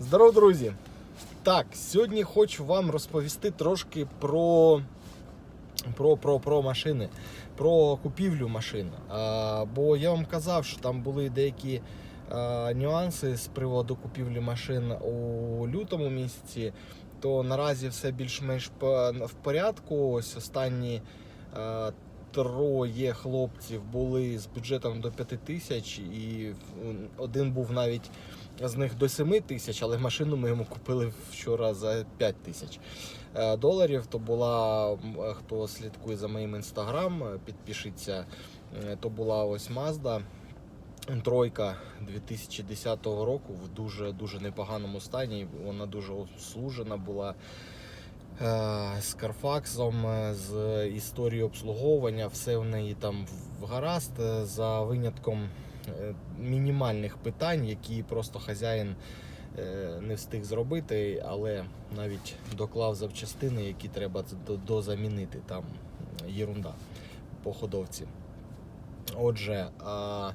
Здорово, друзі! Так, сьогодні хочу вам розповісти трошки про, про, про, про машини, про купівлю машин. А, бо я вам казав, що там були деякі а, нюанси з приводу купівлі машин у лютому місяці. То наразі все більш-менш в порядку. Ось останні а, троє хлопців були з бюджетом до 5 тисяч, і один був навіть з них до 7 тисяч, але машину ми йому купили вчора за 5 тисяч е, доларів. То була, хто слідкує за моїм інстаграм, е, підпишіться, е, то була ось Mazda. Тройка 2010 року в дуже дуже непоганому стані. Вона дуже обслужена була е, з Карфаксом, е, з історією обслуговування. Все в неї там в гаразд, е, за винятком е, мінімальних питань, які просто хазяїн е, не встиг зробити, але навіть доклав запчастини, які треба дозамінити. Там єрунда по ходовці. Отже, а,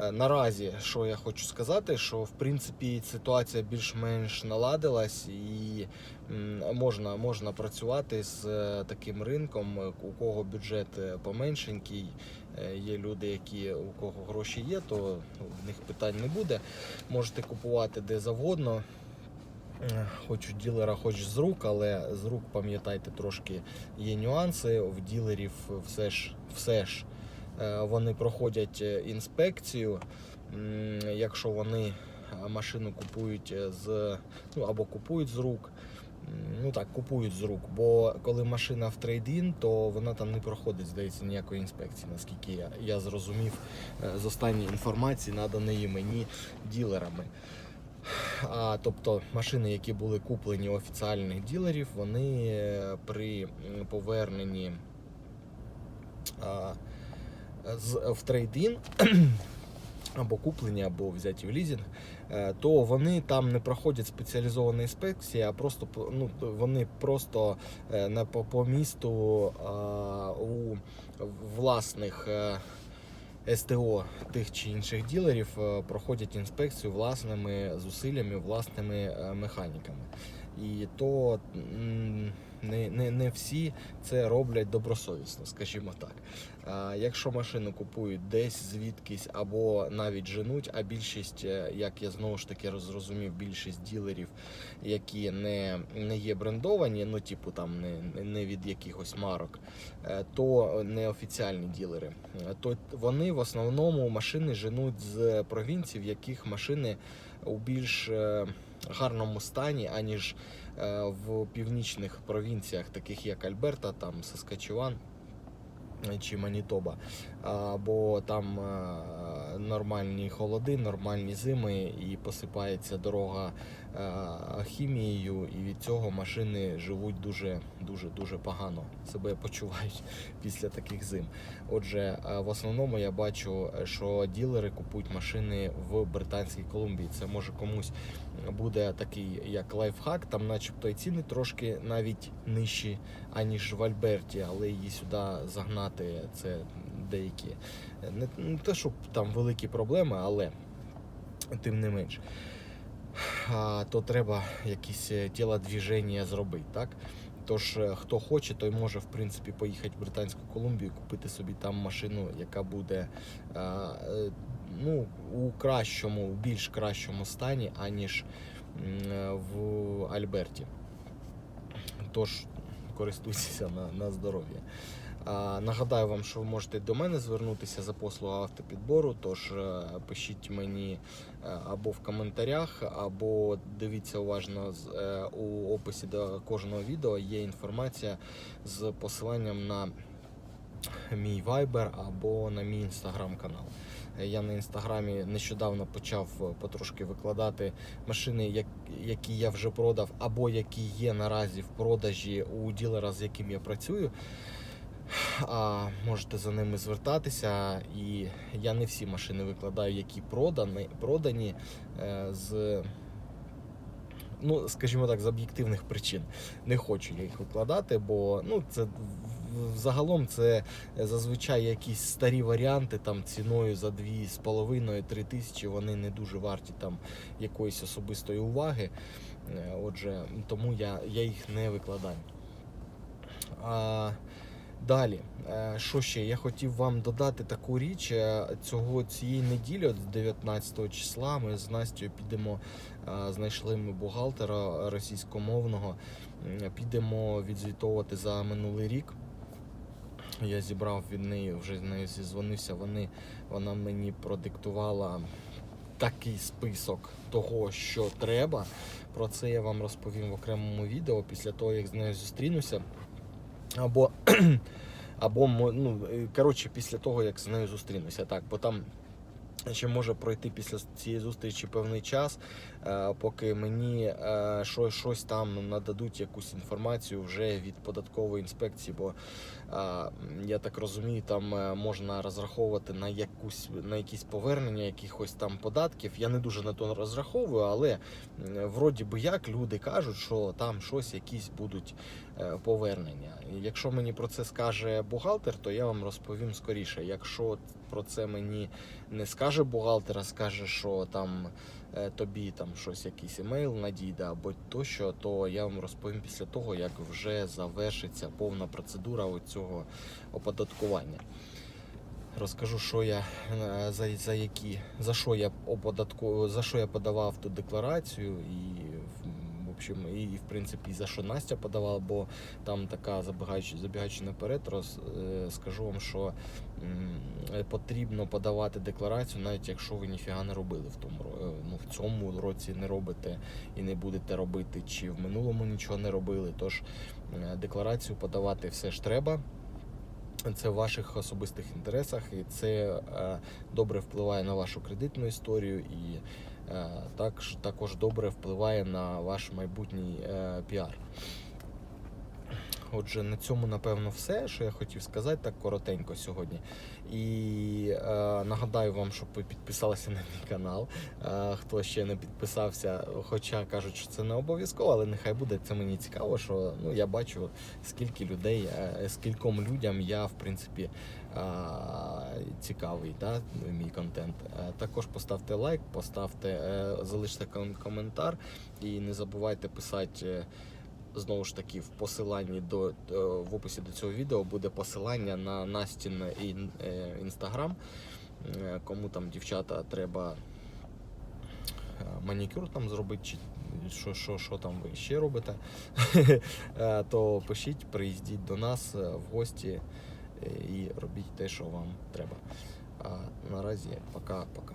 е, наразі, що я хочу сказати, що в принципі ситуація більш-менш наладилась і можна, можна працювати з е, таким ринком, е, у кого бюджет е, поменшенький. Е, Є люди, які у кого гроші є, то в них питань не буде. Можете купувати де завгодно. Е, Хоч у ділера, хоч з рук, але з рук пам'ятайте, трошки є нюанси. В ділерів все ж, все ж е, вони проходять інспекцію. Якщо вони машину купують з ну або купують з рук. Ну так, купують з рук, бо коли машина в трейдін, то вона там не проходить, здається, ніякої інспекції, наскільки я, я зрозумів е, з останньої інформації, наданої мені ділерами. А, тобто машини, які були куплені у офіціальних ділерів, вони е, при поверненні а, з, в трейдін або куплені, або взяті в лізинг, е, то вони там не проходять спеціалізовані інспекції, а просто ну, вони просто е, на, по, місту у власних. е, СТО тих чи інших ділерів проходять інспекцію власними зусиллями, власними механіками. І то не, не, не всі це роблять добросовісно, скажімо так. А Якщо машину купують десь звідкись або навіть женуть, а більшість, е, як я знову ж таки зрозумів, більшість ділерів, які не, не є брендовані, ну типу там не, не від якихось марок, е, то неофіціальні ділери, то вони в основному машини женуть з провінцій, в яких машини у більш е, гарному стані, аніж е, в північних провінціях, таких як Альберта, там Саскачеван е, чи Манітоба. Бо там е, нормальні холоди, нормальні зими і посипається дорога е, хімією, і від цього машини живуть дуже дуже дуже погано себе почувають після таких зим. Отже, е, в основному я бачу, що ділери купують машини в Британській Колумбії. Це може комусь буде такий як лайфхак, там, начебто, і ціни трошки навіть нижчі, аніж в Альберті, але її сюди загнати це деякі не, не те, щоб там великі проблеми, але тим не менш. А, то треба якісь е, тілодвіження зробити, так? Тож, е, хто хоче, той може в принципі поїхати в Британську Колумбію, купити собі там машину, яка буде а, е, ну, у кращому, у більш кращому стані, аніж в Альберті. Тож користуйтеся на, на здоров'я. Нагадаю вам, що ви можете до мене звернутися за послугою автопідбору. Тож е, пишіть мені е, або в коментарях, або дивіться уважно е, у описі до кожного відео. Є інформація з посиланням на мій Viber або на мій інстаграм-канал. Е, Я на інстаграмі нещодавно почав потрошки викладати машини, які я вже продав, або які є наразі в продажі у ділера, з яким я працюю. А можете за ними звертатися. І я не всі машини викладаю, які продані, продані е, з ну, скажімо так, з об'єктивних причин не хочу я їх викладати, бо ну, це загалом це зазвичай якісь старі варіанти там ціною за 2,5-3 тисячі, вони не дуже варті там якоїсь особистої уваги. Е, Отже, тому я, я їх не викладаю. А, далі, е, що ще? Я хотів вам додати таку річ. Е, Цього цієї неділі, от 19 числа, ми з Настю підемо, е, знайшли ми бухгалтера російськомовного. Підемо відзвітовувати за минулий рік. Я зібрав від неї, вже з нею зізвонився. Вони, вона мені продиктувала такий список того, що треба. Про це я вам розповім в окремому відео після того, як з нею зустрінуся. Або, або ну, е, коротше, після того, як з нею зустрінуся. Так, бо там ще може пройти після цієї зустрічі певний час, поки мені е, щось там нададуть якусь інформацію вже від податкової інспекції, бо е, я так розумію, там е, можна розраховувати на якусь на якісь повернення якихось там податків. Я не дуже на то розраховую, але вроді би як люди кажуть, що там щось якісь будуть е, повернення. Якщо мені про це скаже бухгалтер, то я вам розповім скоріше. Якщо про це мені не скаже бухгалтер, а скаже, що там е, тобі там щось, якийсь емейл надійде або тощо, то я вам розповім після того, як вже завершиться повна процедура цього оподаткування. Розкажу, що я е, за, за які за що я оподатку, за що я подавав ту декларацію, і общем, і в принципі за що Настя подавала, бо там така забігаючи, забігаючи наперед, роз, е, скажу вам, що потрібно подавати декларацію, навіть якщо ви ніфіга не робили в тому е, ну, в цьому році не робите і не будете робити, чи в минулому нічого не робили. Тож е, декларацію подавати все ж треба. Це в ваших особистих інтересах, і це добре впливає на вашу кредитну історію, і також, також добре впливає на ваш майбутній е, піар. Отже, на цьому напевно все, що я хотів сказати так коротенько сьогодні. І е, нагадаю вам, щоб ви підписалися на мій канал. Е, хто ще не підписався, хоча кажуть, що це не обов'язково, але нехай буде це мені цікаво, що ну я бачу скільки людей, е, скільком людям я в принципі е, цікавий, да, мій контент. Е, Також поставте лайк, поставте, е, залиште ком- коментар і не забувайте писати. Знову ж таки, в посиланні до е, в описі до цього відео буде посилання на Настін ін- е, інстаграм. Е, Кому там дівчата треба манікюр там зробити, чи що, що, що там ви ще робите, то пишіть, приїздіть до нас в гості і робіть те, що вам треба. А наразі пока-пока.